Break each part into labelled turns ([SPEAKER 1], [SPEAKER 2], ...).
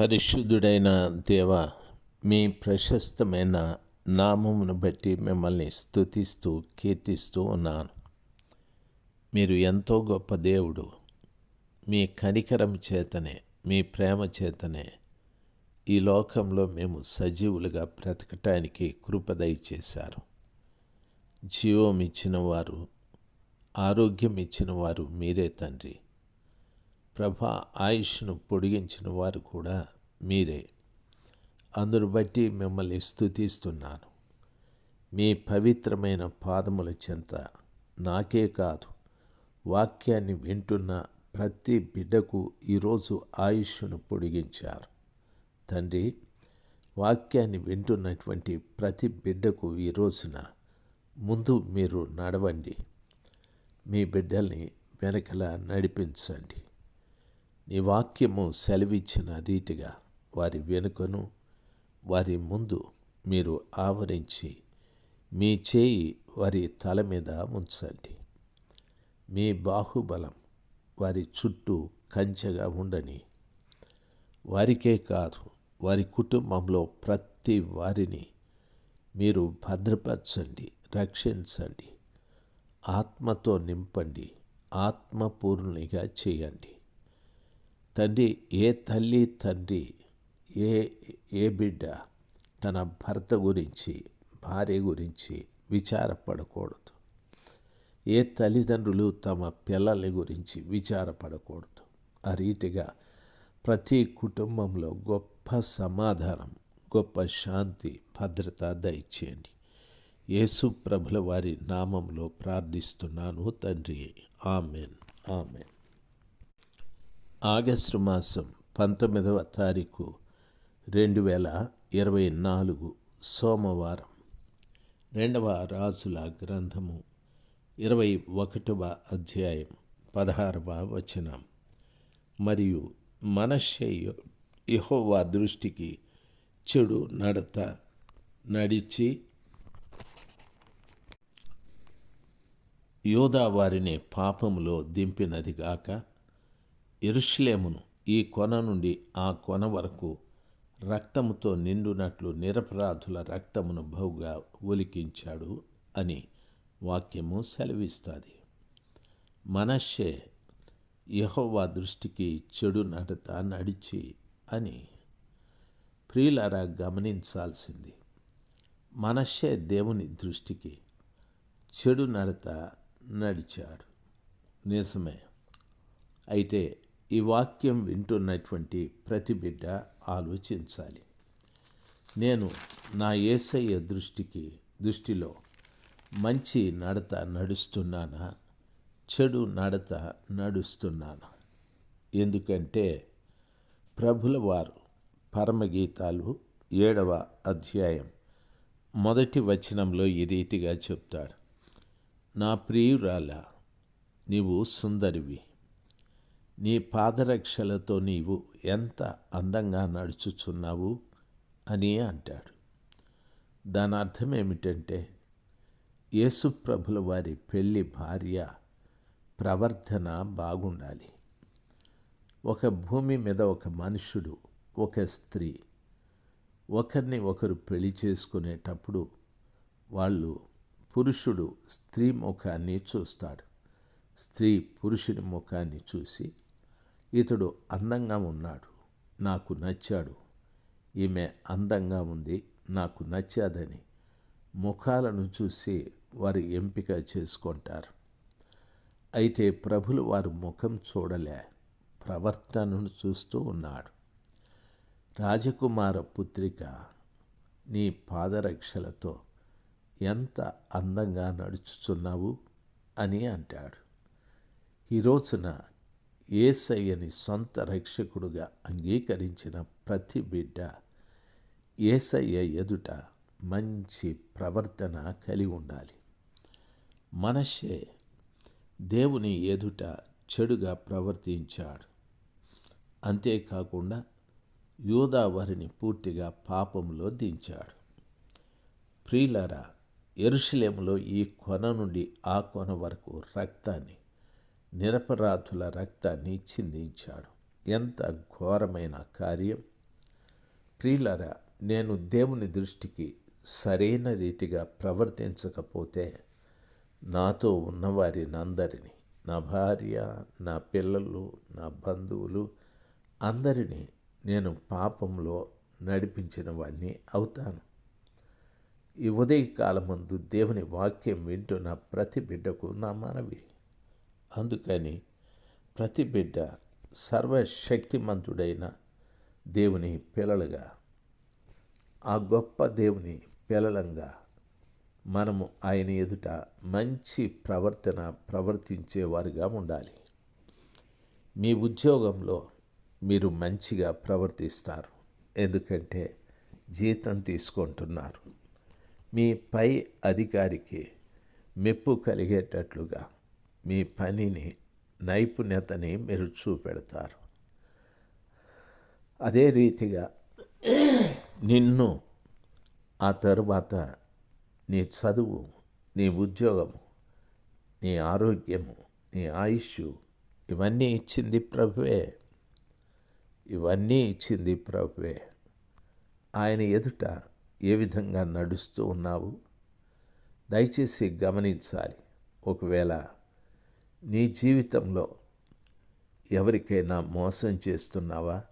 [SPEAKER 1] పరిశుద్ధుడైన దేవ మీ ప్రశస్తమైన నామమును బట్టి మిమ్మల్ని స్తుతిస్తూ కీర్తిస్తూ ఉన్నాను. మీరు ఎంతో గొప్ప దేవుడు. మీ కనికరం చేతనే మీ ప్రేమ చేతనే ఈ లోకంలో మేము సజీవులుగా బ్రతకటానికి కృపదయ చేశారు జీవం ఇచ్చిన వారు ఆరోగ్యం ఇచ్చిన వారు మీరే తండ్రి. ప్రభా ఆయుష్ను పొడిగించిన వారు కూడా మీరే. అందును బట్టి మిమ్మల్ని స్థుతిస్తున్నాను మీ పవిత్రమైన పాదముల చెంత నాకే కాదు. వాక్యాన్ని వింటున్న ప్రతి బిడ్డకు ఈరోజు ఆయుష్ను పొడిగించారు. తండ్రి వాక్యాన్ని వింటున్నటువంటి ప్రతి బిడ్డకు ఈ రోజున ముందు మీరు నడవండి. మీ బిడ్డల్ని వెనకలా నడిపించండి. నీ వాక్యము సెలవిచ్చిన రీతిగా వారి వెనుకను వారి ముందు మీరు ఆవరించి మీ చేయి వారి తల మీద ఉంచండి. మీ బాహుబలం వారి చుట్టూ కంచెగా ఉండని వారికే కాదు వారి కుటుంబంలో ప్రతి వారిని మీరు భద్రపరచండి రక్షించండి. ఆత్మతో నింపండి ఆత్మపూర్ణిగా చేయండి. తండ్రి ఏ తల్లి తండ్రి ఏ ఏ బిడ్డ తన భర్త గురించి భార్య గురించి విచారపడకూడదు. ఏ తల్లిదండ్రులు తమ పిల్లల గురించి విచారపడకూడదు. ఆ రీతిగా ప్రతి కుటుంబంలో గొప్ప సమాధానం గొప్ప శాంతి భద్రత దయచేయండి. యేసు ప్రభుల వారి నామంలో ప్రార్థిస్తున్నాను తండ్రి. ఆమెన్. ఆమెన్. ఆగస్టు మాసం పంతొమ్మిదవ తారీఖు రెండు వేల ఇరవై నాలుగు సోమవారం. రెండవ రాజుల గ్రంథము ఇరవై ఒకటవ అధ్యాయం పదహారవ వచనం. మరియు మనషే యహోవా దృష్టికి చెడు నడత నడిచి యోధా వారిని పాపములో దింపినది గాక ఎరుషులేమును ఈ కొన నుండి ఆ కొన వరకు రక్తముతో నిండునట్లు నిరపరాధుల రక్తమును బహుగా ఒలికించాడు అని వాక్యము సెలవిస్తుంది. మనషే యహోవా దృష్టికి చెడు నడత నడిచి అని ప్రియులారా గమనించాల్సింది. మనషే దేవుని దృష్టికి చెడు నడత నడిచాడు. నిజమే. అయితే ఈ వాక్యం వింటున్నటువంటి ప్రతి బిడ్డ ఆలోచించాలి. నేను నా ఏసయ్య దృష్టికి దృష్టిలో మంచి నడత నడుస్తున్నానా? చెడు నడత నడుస్తున్నానా? ఎందుకంటే ప్రభుల వారు పరమగీతాలు ఏడవ అధ్యాయం మొదటి వచనంలో ఈ రీతిగా చెప్తాడు. నా ప్రియురాల నీవు సుందరివి. నీ పాదరక్షలతో నీవు ఎంత అందంగా నడుచుచున్నావు అని అంటాడు. దాని అర్థం ఏమిటంటే యేసుప్రభుల వారి పెళ్ళి భార్య ప్రవర్తన బాగుండాలి. ఒక భూమి మీద ఒక మనుషుడు ఒక స్త్రీ ఒకరిని ఒకరు పెళ్ళి చేసుకునేటప్పుడు వాళ్ళు పురుషుడు స్త్రీ ముఖాన్ని చూస్తాడు. స్త్రీ పురుషుని ముఖాన్ని చూసి ఇతడు అందంగా ఉన్నాడు నాకు నచ్చాడు. ఈమె అందంగా ఉంది నాకు నచ్చాదని ముఖాలను చూసి వారు ఎంపిక చేసుకుంటారు. అయితే ప్రభులు వారు ముఖం చూడలే ప్రవర్తనను చూస్తూ ఉన్నాడు. రాజకుమార పుత్రిక నీ పాదరక్షలతో ఎంత అందంగా నడుచుచున్నావు? అని అంటాడు. ఈ రోజున ఏసయ్యని సొంత రక్షకుడుగా అంగీకరించిన ప్రతి బిడ్డ ఏసయ్య ఎదుట మంచి ప్రవర్తన కలిగి ఉండాలి. మనషే దేవుని ఎదుట చెడుగా ప్రవర్తించాడు. అంతేకాకుండా యూదావారిని పూర్తిగా పాపంలో దించాడు. ప్రియులరా ఎరుషులేములో ఈ కొన నుండి ఆ కొన వరకు రక్తాన్ని నిరపరాధుల రక్తాన్ని చిందించాడు. ఎంత ఘోరమైన కార్యం. ప్రియులరా నేను దేవుని దృష్టికి సరైన రీతిగా ప్రవర్తించకపోతే నాతో ఉన్నవారి అందరినీ నా భార్య నా పిల్లలు నా బంధువులు అందరినీ నేను పాపంలో నడిపించిన వాడిని అవుతాను. ఈ ఉదయకాలమందు దేవుని వాక్యం వింటున్న ప్రతి బిడ్డకు నా మనవి. అందుకని ప్రతి బిడ్డ సర్వశక్తిమంతుడైన దేవుని పిల్లలుగా ఆ గొప్ప దేవుని పిల్లలంగా మనము ఆయన ఎదుట మంచి ప్రవర్తన ప్రవర్తించేవారుగా ఉండాలి. మీ ఉద్యోగంలో మీరు మంచిగా ప్రవర్తిస్తారు. ఎందుకంటే జీతం తీసుకుంటున్నారు. మీ పై అధికారికి మెప్పు కలిగేటట్లుగా మీ పనిని నైపుణ్యతని మీరు చూపెడతారు. అదే రీతిగా నిన్ను ఆ తరువాత నీ చదువు నీ ఉద్యోగము నీ ఆరోగ్యము నీ ఆయుష్ ఇవన్నీ ఇచ్చింది ప్రభువే. ఇవన్నీ ఇచ్చింది ప్రభువే. ఆయన ఎదుట ఏ విధంగా నడుస్తూ ఉన్నావు? దయచేసి గమనించాలి. ఒకవేళ నీ జీవితంలో ఎవరికైనా మోసం చేస్తున్నావా?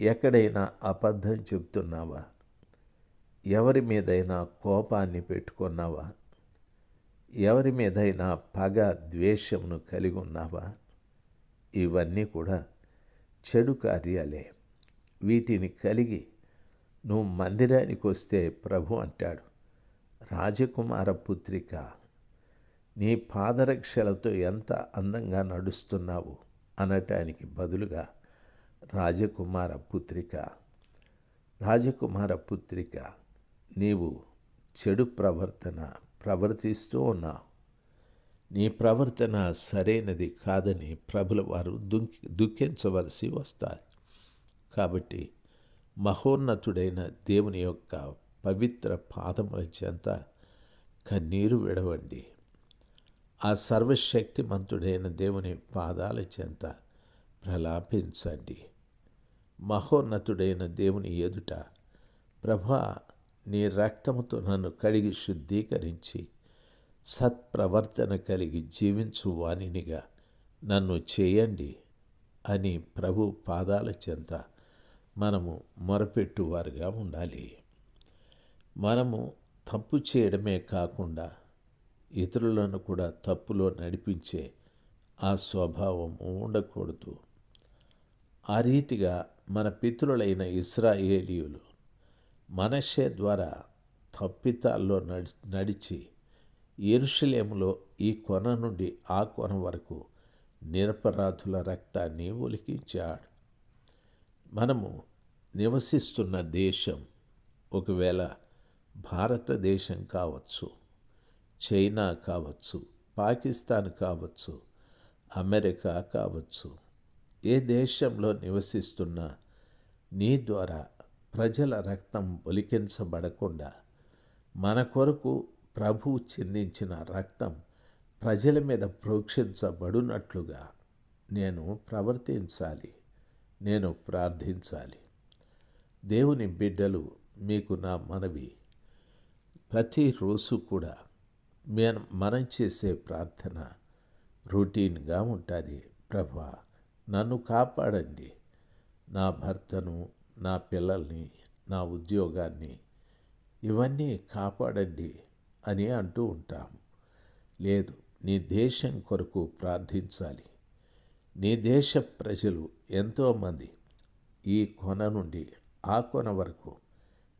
[SPEAKER 1] ఎక్కడైనా అబద్ధం చెప్తున్నావా ఎవరి మీదైనా కోపాన్ని పెట్టుకున్నావా? ఎవరి మీదైనా పగ ద్వేషమును కలిగి ఉన్నావా? ఇవన్నీ కూడా చెడు కార్యాలే. వీటిని కలిగి నువ్వు మందిరానికి వస్తే ప్రభు అంటాడు. రాజకుమార పుత్రిక నీ పాదరక్షలతో ఎంత అందంగా నడుస్తున్నావు అనటానికి బదులుగా రాజకుమార పుత్రిక రాజకుమార పుత్రిక నీవు చెడు ప్రవర్తన ప్రవర్తిస్తూ ఉన్నావు. నీ ప్రవర్తన సరైనది కాదని ప్రభుల వారు దుఃఖి దుఃఖించవలసి వస్తారు కాబట్టి మహోన్నతుడైన దేవుని యొక్క పవిత్ర పాదముల చెంత కన్నీరు విడవండి. ఆ సర్వశక్తిమంతుడైన దేవుని పాదాల చెంత ప్రలాపించండి. మహోన్నతుడైన దేవుని ఎదుట ప్రభా నీ రక్తముతో నన్ను కడిగి శుద్ధీకరించి సత్ప్రవర్తన కలిగి జీవించు వాణినిగా నన్ను చేయండి అని ప్రభు పాదాల చెంత మనము మొరపెట్టువారుగా ఉండాలి. మనము తప్పు చేయడమే కాకుండా ఇతరులను కూడా తప్పులో నడిపించే ఆ స్వభావం ఉండకూడదు. ఆ రీతిగా మన పితృలైన ఇస్రాయేలీయులు మనషే ద్వారా తప్పితాల్లో నడి నడిచి ఎరుషలేములో ఈ కొన నుండి ఆ కొన వరకు నిరపరాధుల రక్తాన్ని ఒలికించాడు. మనము నివసిస్తున్న దేశం ఒకవేళ భారతదేశం కావచ్చు. చైనా కావచ్చు పాకిస్తాన్ కావచ్చు అమెరికా కావచ్చు ఏ దేశంలో నివసిస్తున్నా నీ ద్వారా ప్రజల రక్తం ఒలికించబడకుండా మన కొరకు ప్రభు చిందించిన రక్తం ప్రజల మీద ప్రోక్షించబడునట్లుగా నేను ప్రవర్తించాలి నేను ప్రార్థించాలి. దేవుని బిడ్డలు మీకు నా మనవి. ప్రతిరోజు కూడా మనం చేసే ప్రార్థన రొటీన్గా ఉంటుంది. ప్రభా నన్ను కాపాడండి. నా భర్తను నా పిల్లల్ని నా ఉద్యోగాన్ని ఇవన్నీ కాపాడండి అని అంటూ ఉంటాం. లేదు నీ దేశం కొరకు ప్రార్థించాలి. నీ దేశ ప్రజలు ఎంతోమంది ఈ కొన నుండి ఆ కొన వరకు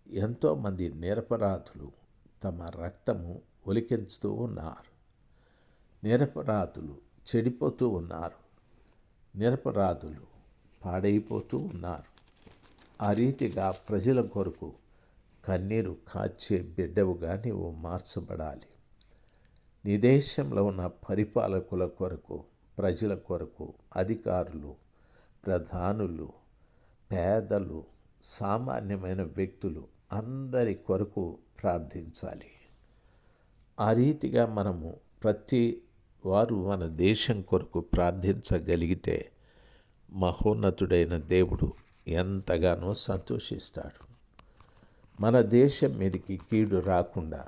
[SPEAKER 1] ఎంతోమంది నిరపరాధులు తమ రక్తము ఒలికించుతూ ఉన్నారు. నిరపరాధులు చెడిపోతూ ఉన్నారు. నిరపరాధులు పాడైపోతూ ఉన్నారు. ఆ రీతిగా ప్రజల కొరకు కన్నీరు కాచే బిడ్డవుగా నీవు మార్చబడాలి. నీ దేశంలో ఉన్న పరిపాలకుల కొరకు ప్రజల కొరకు అధికారులు ప్రధానులు పేదలు సామాన్యమైన వ్యక్తులు అందరి కొరకు ప్రార్థించాలి. ఆ రీతిగా మనము ప్రతి వారు మన దేశం కొరకు ప్రార్థించగలిగితే మహోన్నతుడైన దేవుడు ఎంతగానో సంతోషిస్తాడు. మన దేశం మీదకి కీడు రాకుండా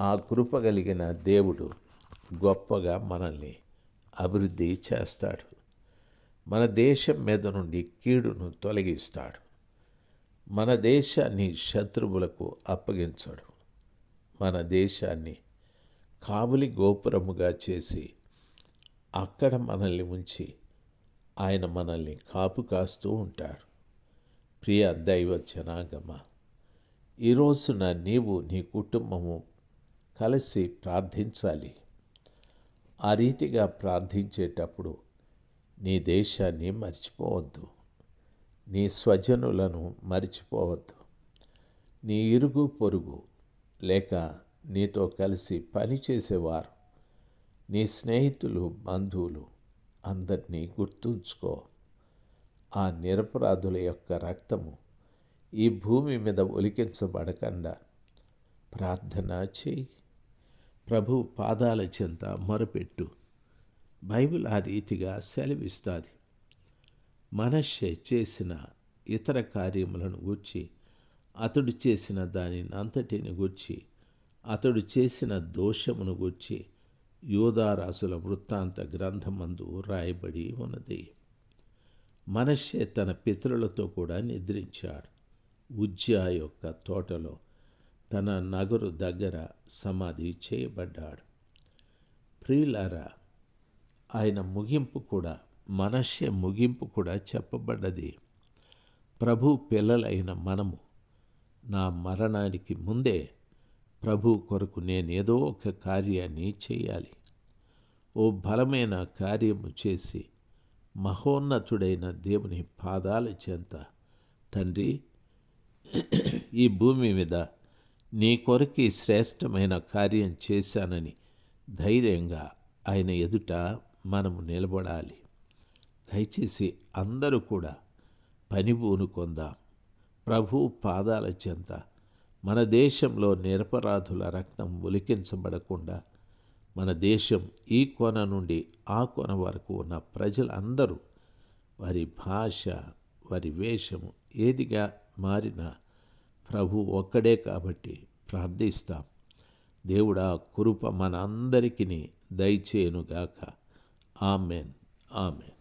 [SPEAKER 1] ఆ కృప కలిగిన దేవుడు గొప్పగా మనల్ని అభివృద్ధి చేస్తాడు. మన దేశం మీద నుండి కీడును తొలగిస్తాడు. మన దేశాన్ని శత్రువులకు అప్పగించడు. మన దేశాన్ని కావలి గోపురముగా చేసి అక్కడ మనల్ని ఉంచి ఆయన మనల్ని కాపు కాస్తూ ఉంటాడు. ప్రియ దైవ జనాగమ ఈరోజున నీవు నీ కుటుంబము కలిసి ప్రార్థించాలి. ఆ రీతిగా ప్రార్థించేటప్పుడు నీ దేశాన్ని మర్చిపోవద్దు. నీ స్వజనులను మర్చిపోవద్దు. నీ ఇరుగు పొరుగు లేక నీతో కలిసి పనిచేసేవారు నీ స్నేహితులు బంధువులు అందరినీ గుర్తుంచుకో. ఆ నిరపరాధుల యొక్క రక్తము ఈ భూమి మీద ఒలికించబడకుండా. ప్రార్థన చేయి ప్రభు పాదాల చెంత మొరపెట్టు. బైబిల్ ఆ రీతిగా సెలవిస్తుంది. మనషే చేసిన ఇతర కార్యములను గూర్చి అతడు చేసిన దానిని అంతటిని గూర్చి అతడు చేసిన దోషమును గూర్చి యోధారాసుల వృత్తాంత గ్రంథమందు రాయబడి ఉన్నది. మనషే తన పితరులతో కూడా నిద్రించాడు. ఉజ్జా యొక్క తోటలో తన నగరు దగ్గర సమాధి చేయబడ్డాడు. ప్రియులారా ఆయన ముగింపు కూడా మనషే ముగింపు కూడా చెప్పబడ్డది. ప్రభు పిల్లలైన మనము నా మరణానికి ముందే ప్రభు కొరకు నేనేదో ఒక కార్యాన్ని చేయాలి. ఓ బలమైన కార్యము చేసి మహోన్నతుడైన దేవుని పాదాల చెంత. తండ్రి ఈ భూమి మీద నీ కొరకి శ్రేష్టమైన కార్యం చేశానని ధైర్యంగా ఆయన ఎదుట మనము నిలబడాలి. దయచేసి అందరూ కూడా పని పూనుకొందాం ప్రభు పాదాల చెంత. మన దేశంలో నిరపరాధుల రక్తం ఒలికించబడకుండా మన దేశం ఈ కొన నుండి ఆ కొన వరకు ఉన్న ప్రజలందరూ వారి భాష వారి వేషము ఏదిగా మారినా ప్రభు ఒక్కడే కాబట్టి ప్రార్థిస్తాం. దేవుడా కృప మనందరికీ దయచేయునుగాక. ఆమెన్. ఆమెన్.